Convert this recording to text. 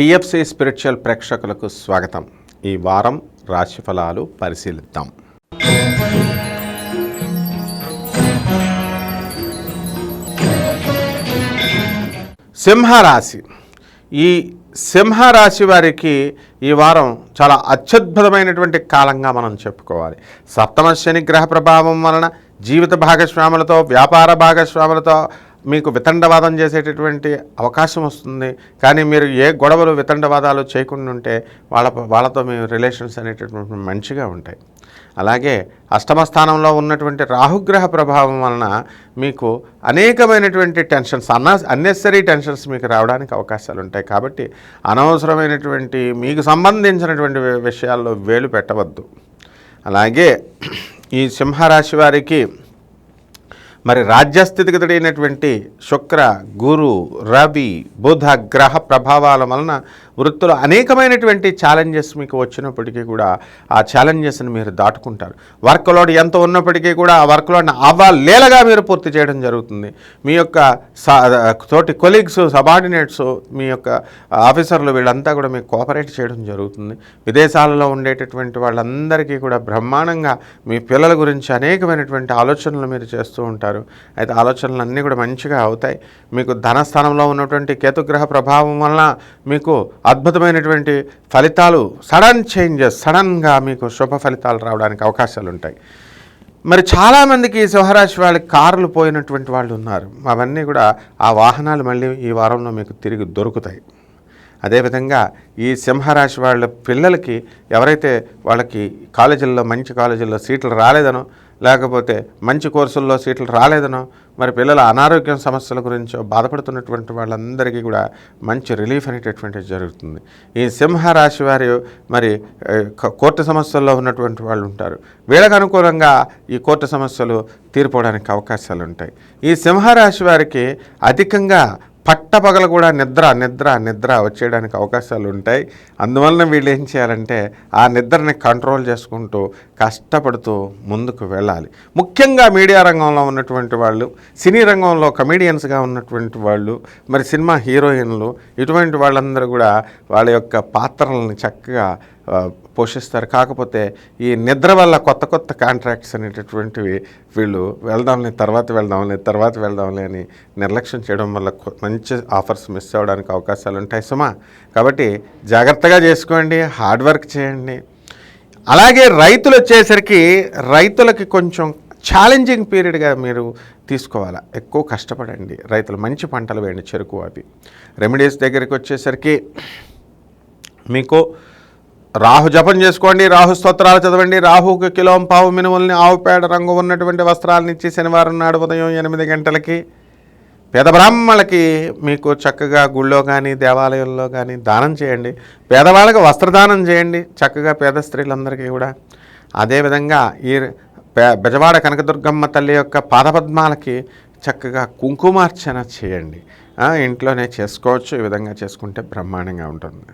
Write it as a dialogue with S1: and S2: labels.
S1: TFC spiritual ప్రేక్షకులకు స్వాగతం. ఈ వారం రాశిఫలాలు పరిశీలిద్దాం. సింహరాశి. ఈ సింహరాశి వారికి ఈ వారం చాలా అత్యద్భుతమైనటువంటి కాలంగా మనం చెప్పుకోవాలి. సప్తమ శని గ్రహ ప్రభావం వలన జీవిత భాగస్వాములతో వ్యాపార భాగస్వాములతో మీకు వితండవాదం చేసేటటువంటి అవకాశం వస్తుంది. కానీ మీరు ఏ గొడవలు వితండవాదాలు చేయకుండా ఉంటే వాళ్ళ వాళ్ళతో మీ రిలేషన్స్ అనేటటువంటి మంచిగా ఉంటాయి. అలాగే అష్టమ స్థానంలో ఉన్నటువంటి రాహుగ్రహ ప్రభావం వలన మీకు అనేకమైనటువంటి టెన్షన్స్ అన్న అన్నెసరీ టెన్షన్స్ మీకు రావడానికి అవకాశాలు ఉంటాయి. కాబట్టి అనవసరమైనటువంటి మీకు సంబంధించినటువంటి విషయాల్లో వేలు పెట్టవద్దు. అలాగే ఈ సింహరాశి వారికి మరి రాజ్యస్థితిగతుడైనటువంటి శుక్ర గురు రవి బుధ గ్రహ ప్రభావాల వలన వృత్తులు అనేకమైనటువంటి ఛాలెంజెస్ మీకు వచ్చినప్పటికీ కూడా ఆ ఛాలెంజెస్ని మీరు దాటుకుంటారు. వర్క్ లోడ్ ఎంత ఉన్నప్పటికీ కూడా ఆ వర్క్ లోడ్ని అవ్వలేలగా మీరు పూర్తి చేయడం జరుగుతుంది. మీ యొక్క తోటి కొలీగ్స్ సబార్డినేట్స్ మీ యొక్క ఆఫీసర్లు వీళ్ళంతా కూడా మీకు కోఆపరేట్ చేయడం జరుగుతుంది. విదేశాలలో ఉండేటటువంటి వాళ్ళందరికీ కూడా బ్రహ్మాండంగా మీ పిల్లల గురించి అనేకమైనటువంటి ఆలోచనలు మీరు చేస్తూ ఉంటారు. అయితే ఆలోచనలు అన్నీ కూడా మంచిగా అవుతాయి. మీకు ధనస్థానంలో ఉన్నటువంటి కేతుగ్రహ ప్రభావం వలన మీకు అద్భుతమైనటువంటి ఫలితాలు సడన్ చేంజెస్ సడన్గా మీకు శుభ ఫలితాలు రావడానికి అవకాశాలు ఉంటాయి మరి చాలామందికి సింహరాశి వాళ్ళకి కార్లు పోయినటువంటి వాళ్ళు ఉన్నారు. అవన్నీ కూడా ఆ వాహనాలు మళ్ళీ ఈ వారంలో మీకు తిరిగి దొరుకుతాయి. అదేవిధంగా ఈ సింహరాశి వాళ్ళ పిల్లలకి ఎవరైతే వాళ్ళకి కాలేజీల్లో మంచి కాలేజీల్లో సీట్లు రాలేదనో లేకపోతే మంచి కోర్సుల్లో సీట్లు రాలేదనో మరి పిల్లల అనారోగ్యం సమస్యల గురించో బాధపడుతున్నటువంటి వాళ్ళందరికీ కూడా మంచి రిలీఫ్ అనేటటువంటిది జరుగుతుంది. ఈ సింహరాశి వారి మరి కోర్టు సమస్యల్లో ఉన్నటువంటి వాళ్ళు ఉంటారు. వీళ్ళకు అనుకూలంగా ఈ కోర్టు సమస్యలు తీరిపోవడానికి అవకాశాలు ఉంటాయి ఈ సింహరాశి వారికి అధికంగా పట్టపగల కూడా నిద్ర నిద్ర నిద్ర వచ్చేయడానికి అవకాశాలు ఉంటాయి. అందువలన వీళ్ళు ఏం చేయాలంటే ఆ నిద్రని కంట్రోల్ చేసుకుంటూ కష్టపడుతూ ముందుకు వెళ్ళాలి. ముఖ్యంగా మీడియా రంగంలో ఉన్నటువంటి వాళ్ళు సినీ రంగంలో కమీడియన్స్గా ఉన్నటువంటి వాళ్ళు మరి సినిమా హీరోయిన్లు ఇటువంటి వాళ్ళందరూ కూడా వాళ్ళ యొక్క పాత్రలను చక్కగా పోషిస్తారు. కాకపోతే ఈ నిద్ర వల్ల కొత్త కొత్త కాంట్రాక్ట్స్ అనేటటువంటివి వీళ్ళు వెళ్దాంలే తర్వాత వెళ్దాంలే తర్వాత వెళ్దాంలే అని నిర్లక్ష్యం చేయడం వల్ల మంచి ఆఫర్స్ మిస్ అవ్వడానికి అవకాశాలు ఉంటాయి సుమా. కాబట్టి జాగ్రత్తగా చేసుకోండి హార్డ్ వర్క్ చేయండి. అలాగే రైతులు వచ్చేసరికి రైతులకి కొంచెం ఛాలెంజింగ్ పీరియడ్గా మీరు తీసుకోవాలా? ఎక్కువ కష్టపడండి. రైతులు మంచి పంటలు వేయండి చెరుకు అవి. రెమెడీస్ దగ్గరికి వచ్చేసరికి మీకు రాహు జపం చేసుకోండి రాహు స్తోత్రాలు చదవండి రాహుకి కిలోం పావు మినుముల్ని ఆవుపేడ రంగు ఉన్నటువంటి వస్త్రాలను ఇచ్చి శనివారం నాడు ఉదయం ఎనిమిది గంటలకి పేద బ్రాహ్మణులకి మీకు చక్కగా గుళ్ళో కానీ దేవాలయంలో కానీ దానం చేయండి. పేదవాళ్ళకి వస్త్రదానం చేయండి. చక్కగా పేద స్త్రీలందరికీ కూడా. అదేవిధంగా ఈ బెజవాడ కనకదుర్గమ్మ తల్లి యొక్క పాదపద్మాలకి చక్కగా కుంకుమార్చన చేయండి. ఇంట్లోనే చేసుకోవచ్చు. ఈ విధంగా చేసుకుంటే బ్రహ్మాండంగా ఉంటుంది.